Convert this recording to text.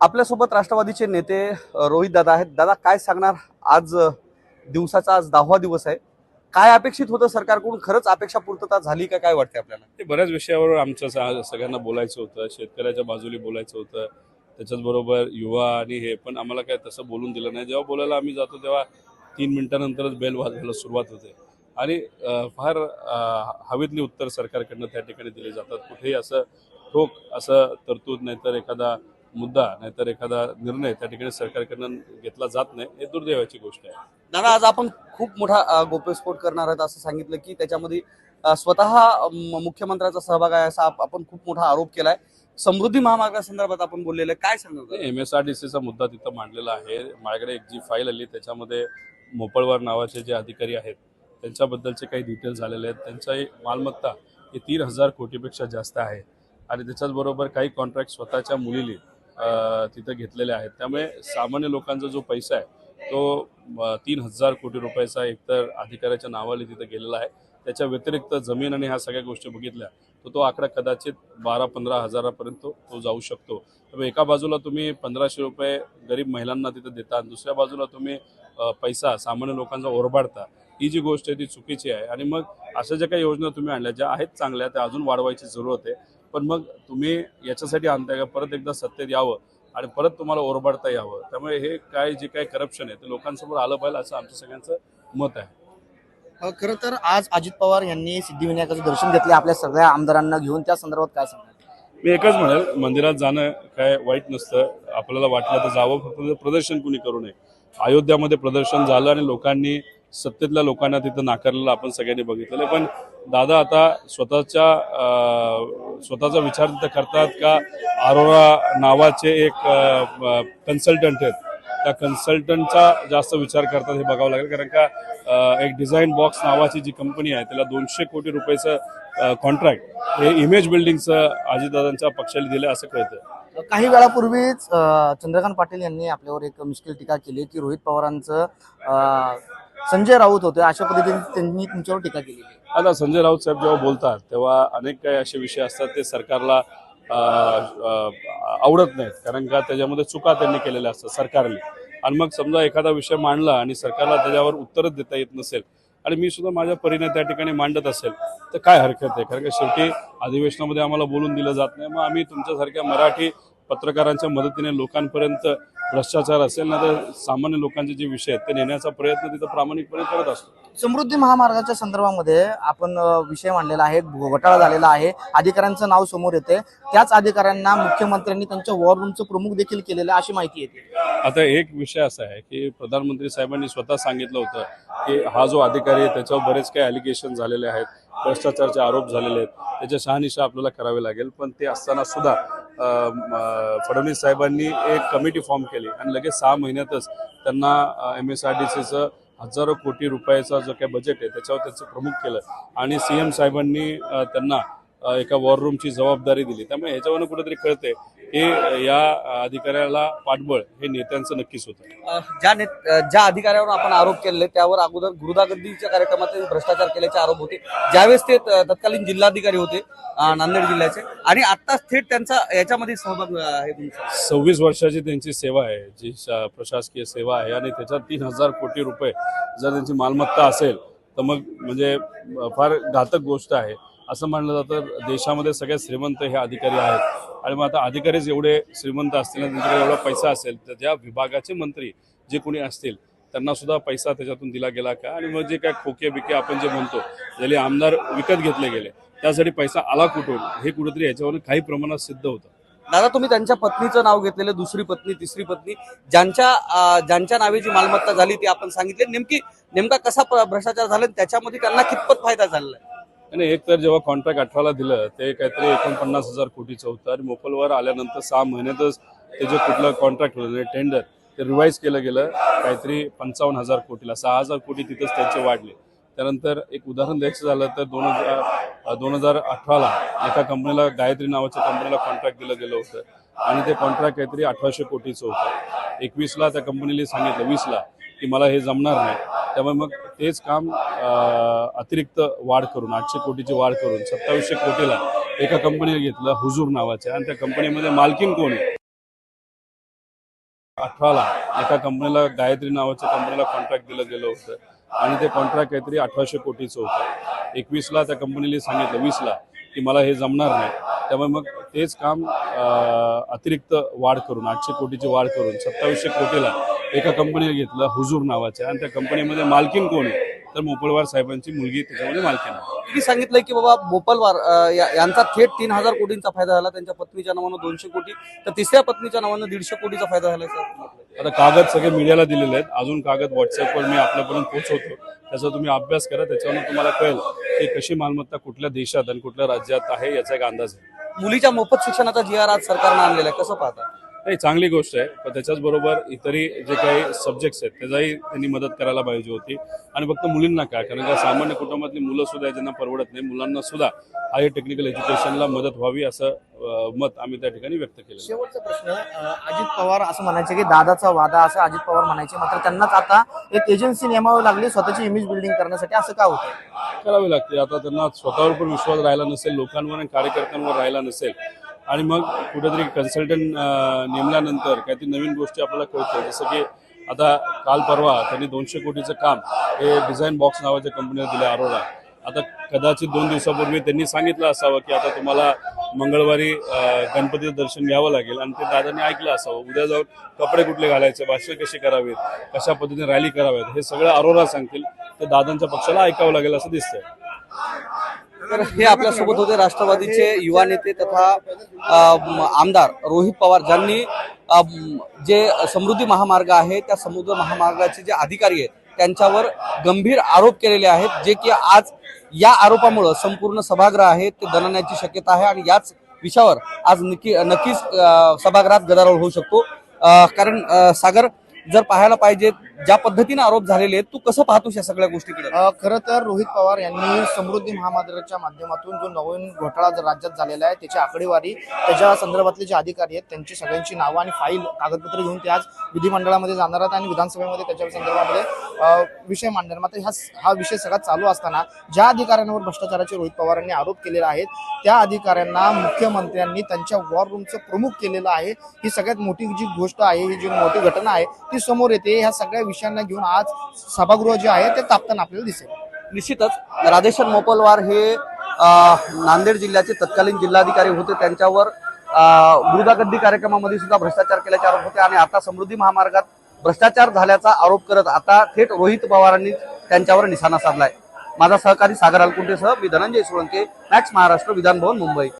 आपल्यासोबत राष्ट्रवादीचे नेते रोहित दादा आहेत. दादा काय सांगणार? आज दिवसाचा आज दहावा दिवस आहे. काय अपेक्षित होतं सरकारकडून? खरंच अपेक्षा पूर्तता झाली का? काय वाटते आपल्याला? ते बऱ्याच विषयावर आमचं सगळ्यांना बोलायचं होतं. शेतकऱ्याच्या बाजूला बोलायचं होतं. त्याच्याचबरोबर युवा आणि हे पण आम्हाला काय तसं बोलून दिलं नाही. जेव्हा बोलायला आम्ही जातो तेव्हा तीन मिनिटानंतरच बेल वाजवायला सुरुवात होते. आणि फार हवेतली उत्तर सरकारकडनं त्या ठिकाणी दिली जातात. कुठेही असं ठोक असं तरतूद नाहीतर एखादा मुद्दा नाहीतर एखादा निर्णय त्या ठिकाणी सरकारकडनं घेतला जात नाही हे दुर्दैवाची गोष्ट आहे. दादा आज आपण खूप मोठा गौप्यस्फोट करणार आहोत असं सांगितलं की त्याच्यामध्ये स्वतः मुख्यमंत्र्याचा सहभाग आहे असा आप- आपण खूप मोठा आरोप केलाय. समृद्धी महामार्गासंदर्भात आपण बोललेलं आहे. काय सांगणार? एम एस आर डी सीचा मुद्दा तिथं मांडलेला आहे. माझ्याकडे एक जी फाईल आली त्याच्यामध्ये मोपळवार नावाचे जे अधिकारी आहेत त्यांच्याबद्दलचे काही डिटेल्स झालेले आहेत. त्यांची मालमत्ता ही तीन हजार कोटीपेक्षा जास्त आहे. आणि त्याच्याचबरोबर काही कॉन्ट्रॅक्ट स्वतःच्या मुलीने अं, तिथं घेतलेले आहेत. त्यामुळे सामान्य लोकांचा जो पैसा आहे तो तीन हजार कोटी रुपयाचा एकतर अधिकाऱ्याच्या नावाने तिथं गेलेला आहे. त्याच्या व्यतिरिक्त जमीन आणि ह्या सगळ्या गोष्टी बघितल्या तर तो आकडा कदाचित बारा पंधरा हजारापर्यंत तो जाऊ शकतो. त्यामुळे एका बाजूला तुम्ही पंधराशे रुपये गरीब महिलांना तिथं देता आणि दुसऱ्या बाजूला तुम्ही पैसा सामान्य लोकांचा ओरबाडता. ही जी गोष्ट आहे ती चुकीची आहे. आणि मग अशा ज्या काही योजना तुम्ही आणल्या ज्या आहेत चांगल्या त्या अजून वाढवायची जरूरत आहे. पण मग तुम्ही याच्यासाठी आणताय का? परत एकदा सत्तेत यावं आणि परत तुम्हाला ओरबाडता यावं. त्यामुळे हे काय जे काही करप्शन आहे ते लोकांसमोर आलं पाहिजे असं आमचं सगळ्यांचं मत आहे. खरं तर आज अजित पवार यांनी सिद्धिविनायकाचं दर्शन घेतले. आपल्या सगळ्या आमदारांना घेऊन त्या संदर्भात काय सांगणार? मी एकच म्हणेल मंदिरात जाणं काय वाईट नसतं. आपल्याला वाटलं तर जावं फक्त प्रदर्शन कुणी करू नये. अयोध्यामध्ये प्रदर्शन झालं आणि लोकांनी सत्तेतल्या लोकांना तिथं नाकारलेलं आपण सगळ्यांनी बघितलेलं आहे. पण दादा आता स्वतःच्या स्वतःचा विचार तिथं करतात का? आरोरा नावाचे एक कन्सल्टंट आहेत. त्या कन्सल्टंटचा जास्त विचार करतात हे बघावं लागेल. कारण का एक डिझाईन बॉक्स नावाची जी कंपनी आहे त्याला दोनशे कोटी रुपयाचं कॉन्ट्रॅक्ट हे इमेज बिल्डिंगचं अजितदादांच्या पक्षाला दिलं असं कळतं काही वेळापूर्वीच चंद्रकांत पाटील यांनी आपल्यावर एक मुश्किल टीका केली की रोहित पवारांचं संजय राऊत होते अशा पद्धतीने त्यांनी तुमच्यावर टीका केली. आता संजय राऊत साहेब जेव्हा बोलतात तेव्हा अनेक काही असे विषय असतात ते सरकारला आवडत नाहीत. कारण का त्याच्यामध्ये चुका त्यांनी केलेल्या असतात सरकारने. आणि मग समजा एखादा विषय मांडला आणि सरकारला त्याच्यावर उत्तरच देता येत नसेल आणि मी सुद्धा माझ्या परीने त्या ठिकाणी मांडत असेल तर काय हरकत आहे? कारण का शेवटी अधिवेशनामध्ये आम्हाला बोलून दिलं जात नाही. मग आम्ही तुमच्यासारख्या मराठी पत्रकारांच्या मदतीने लोकांपर्यंत भ्रष्टाचार असेल ना तर सामान्य लोकांचे जे विषय आहेत ते नेण्याचा प्रयत्न तिथं प्रामाणिकपणे करत असतो. समृद्धी महामार्गाच्या संदर्भामध्ये आपण विषय मांडलेला आहे घोटाळा झालेला आहे. अधिकाऱ्यांचं नाव समोर येते. त्याच अधिकाऱ्यांना मुख्यमंत्र्यांनी त्यांच्या वॉर रूमचं प्रमुख देखील केलेलं आहे अशी माहिती येते. आता एक विषय असा आहे की प्रधानमंत्री साहेबांनी स्वतः सांगितलं होतं की हा जो अधिकारी आहे त्याच्यावर बरेच काही अलिगेशन झालेले आहेत भ्रष्टाचारचे आरोप झालेले आहेत. त्याच्या शहानिशा आपल्याला करावे लागेल पण ते असताना सुद्धा फडणवीस साहेबांनी एक कमिटी फॉर्म केली आणि लगेच सहा महिन्यातच त्यांना एम एस आर डी सीचं हजारो कोटी रुपयाचा जो काही बजेट आहे त्याच्यावर त्याचं प्रमुख केलं. आणि सी एम साहेबांनी त्यांना एका वॉर रूमची जबाबदारी दिली. त्यामुळे ह्याच्यावरून कुठेतरी कळते की अ, या अधिकाऱ्याला पाठबळ हे नेत्यांचं नक्कीच होतं. ज्या अ, ज्या अधिकाऱ्यावर आपण आरोप केले त्यावर अगोदर गुरुदागद्दीच्या कार्यक्रमात भ्रष्टाचार केल्याचे आरोप होते. ज्यावेळेस ते तत्कालीन जिल्हाधिकारी होते नांदेड जिल्ह्याचे. आणि आता थेट त्यांचा याच्यामध्ये सहभाग आहे सव्वीस वर्षाची त्यांची सेवा आहे जी प्रशासकीय सेवा आहे. आणि त्याच्यात तीन हजार कोटी रुपये जर त्यांची मालमत्ता असेल तर मग म्हणजे फार घातक गोष्ट आहे. असं म्हणलं जातं देशामध्ये सगळ्यात श्रीमंत हे अधिकारी आहेत. आणि मग आता अधिकारीच एवढे श्रीमंत असतील त्यांच्याकडे एवढा पैसा असेल तर ज्या विभागाचे मंत्री जे कोणी असतील त्यांना सुद्धा पैसा त्याच्यातून दिला गेला का? आणि मग जे काय खोके बिके आपण जे म्हणतो ज्याला आमदार विकत घेतले गेले त्यासाठी पैसा आला कुठून? हे कुठेतरी याच्यावरून काही प्रमाणात सिद्ध होतं. दादा तुम्ही त्यांच्या पत्नीचं नाव घेतलेलं दुसरी पत्नी तिसरी पत्नी ज्यांच्या ज्यांच्या नावे जी मालमत्ता झाली ती आपण सांगितली. नेमकी नेमका कसा भ्रष्टाचार झाला त्याच्यामध्ये त्यांना कितपत फायदा झालेला आहे? आणि एक तर जेव्हा कॉन्ट्रॅक्ट अठराला दिलं ते काहीतरी एकोणपन्नास हजार कोटीचं होतं आणि मोपलवर आल्यानंतर सहा महिन्यातच ते जे कुठलं कॉन्ट्रॅक्ट होतं म्हणजे टेंडर ते रिवाईज केलं गेलं. काहीतरी पंचावन्न हजार कोटीला सहा हजार कोटी तिथंच त्यांचे वाढले. त्यानंतर एक उदाहरण द्यायचं झालं तर दोन हजार दोन हजार अठराला एका कंपनीला गायत्री नावाच्या कंपनीला कॉन्ट्रॅक्ट दिलं गेलं होतं. आणि ते कॉन्ट्रॅक्ट काहीतरी अठराशे कोटीचं होतं. एकवीसला त्या कंपनीला सांगितलं वीसला की मला हे जमणार नाही. त्यामुळे मग तेच काम अतिरिक्त वाढ करून आठशे कोटीची वाढ करून सत्तावीसशे कोटीला एका कंपनीला घेतलं हुजूर नावाच्या आणि त्या कंपनीमध्ये मालकीन कोण आहे? अठराला एका कंपनीला गायत्री नावाच्या कंपनीला कॉन्ट्रॅक्ट दिलं गेलं होतं. आणि ते कॉन्ट्रॅक्ट काहीतरी अठराशे कोटीचं होतं. एकवीसला त्या कंपनीला सांगितलं वीसला की मला हे जमणार नाही. त्यामुळे मग तेच काम अतिरिक्त वाढ करून आठशे कोटीची वाढ करून सत्तावीसशे कोटीला एका कंपनीने घेतलं हुजूर नावाच्या आणि त्या कंपनीमध्ये मालकीन कोण आहे? तर मोपळवार साहेबांची मुलगी त्याच्यामध्ये मालकीन आहे. मी सांगितलंय की बाबा मोपलवार अं, या- यांचा थेट तीन हजार कोटींचा फायदा झाला त्यांच्या पत्नीच्या नावानं दोनशे कोटी. तर तिसऱ्या पत्नीच्या नावानं दीडशे कोटीचा फायदा झाला सर. आता कागद सगळे मीडियाला दिलेले आहेत. अजून कागद व्हॉट्सअपवर मी आपल्यापर्यंत पोहोचवतो. त्याचा तुम्ही अभ्यास करा त्याच्यावरून तुम्हाला कळेल की कशी मालमत्ता कुठल्या देशात आणि कुठल्या राज्यात आहे याचा एक अंदाज आहे. मुलीच्या मोफत शिक्षणाचा जी आर आज सरकारनं आणलेला आहे कसं पाहता? नाही चांगली गोष्ट आहे. पण त्याच्याच बरोबर इतरही जे काही सब्जेक्ट्स आहेत त्याचाही त्यांनी मदत करायला पाहिजे होती. आणि फक्त मुलींना काय कारण का सामान्य कुटुंबातली मुलं सुद्धा ज्यांना परवडत नाही. मुलांना सुद्धा हायर टेक्निकल एज्युकेशनला मदत व्हावी असं मत आम्ही त्या ठिकाणी व्यक्त केलं शेवटचा प्रश्न अजित पवार असं म्हणायचे की दादाचा वादा असं अजित पवार म्हणायचे मात्र त्यांनाच आता एक एजन्सी नेमावी लागली स्वतःची इमेज बिल्डिंग करण्यासाठी. असं का होतं करावी लागते. आता त्यांना स्वतःवर पण विश्वास राहिला नसेल लोकांवर आणि कार्यकर्त्यांवर राहिला नसेल आणि मग कुठेतरी कन्सल्टंट नेमल्यानंतर काहीतरी नवीन गोष्टी आपल्याला कळतो. जसं की आता काल परवा त्यांनी दोनशे कोटीचं काम हे डिझाईन बॉक्स नावाच्या कंपनीला दिलं अरोरा आता कदाचित दोन दिवसापूर्वी त्यांनी सांगितलं असावं की आता तुम्हाला मंगळवारी गणपतीचं दर्शन घ्यावं लागेल. आणि ते दादांनी ऐकलं असावं. उद्या जाऊन कपडे कुठले घालायचे भाषण कशी करावेत कशा पद्धतीने रॅली कराव्यात हे सगळं अरोरा सांगतील. तर दादांच्या पक्षाला ऐकावं लागेल असं दिसतंय. तर हे आपल्यासोबत होते राष्ट्रवादीचे युवा नेते तथा आमदार रोहित पवार ज्यांनी जे समृद्धी महामार्ग आहे त्या समृद्धी महामार्गाचे जे अधिकारी आहेत त्यांच्यावर गंभीर आरोप केलेले आहेत जे की आज या आरोपामुळं संपूर्ण सभागृह आहे ते दणण्याची शक्यता आहे आणि याच विषयावर आज नक्की नक्कीच सभागृहात गदारोळ होऊ शकतो. कारण सागर जर पाहायला पाहिजे ज्या पद्धतीने आरोप झालेले आहेत तू कसं पाहतोस या सगळ्या गोष्टीकडे? खरं तर रोहित पवार यांनी समृद्धी महामार्गाच्या माध्यमातून जो नवीन घोटाळा जर राज्यात झालेला आहे त्याची आकडेवारी त्याच्या संदर्भातले जे अधिकारी आहेत त्यांची सगळ्यांची नावं आणि फाईल कागदपत्र घेऊन ते आज विधिमंडळामध्ये जाणार आहेत आणि विधानसभेमध्ये त्याच्या संदर्भामध्ये विषय मांडणार मात्र हा हा विषय सगळा चालू असताना ज्या अधिकाऱ्यांवर भ्रष्टाचाराचे रोहित पवार यांनी आरोप केलेले आहेत त्या अधिकाऱ्यांना मुख्यमंत्र्यांनी त्यांच्या वॉर रूमचं प्रमुख केलेलं आहे. ही सगळ्यात मोठी जी गोष्ट आहे ही जी मोठी घटना आहे ती समोर येते ह्या सगळ्या विषयांना घेऊन आज सभागृह जे आहे ते तापताना आपल्याला दिसेल. निश्चितच राधेश्वर मोपलवार हे नांदेड जिल्ह्याचे तत्कालीन जिल्हाधिकारी होते. त्यांच्यावर अ, मृदागद्दी कार्यक्रमामध्ये सुद्धा भ्रष्टाचार केल्याचे आरोप होते आणि आता समृद्धी महामार्गात भ्रष्टाचार झाल्याचा आरोप करत आता थेट रोहित पवारांनी त्यांच्यावर निशाणा साधलाय. माझा सहकारी सागर अलकुंटेसह मी धनंजय सोळंके मॅक्स महाराष्ट्र विधानभवन मुंबई.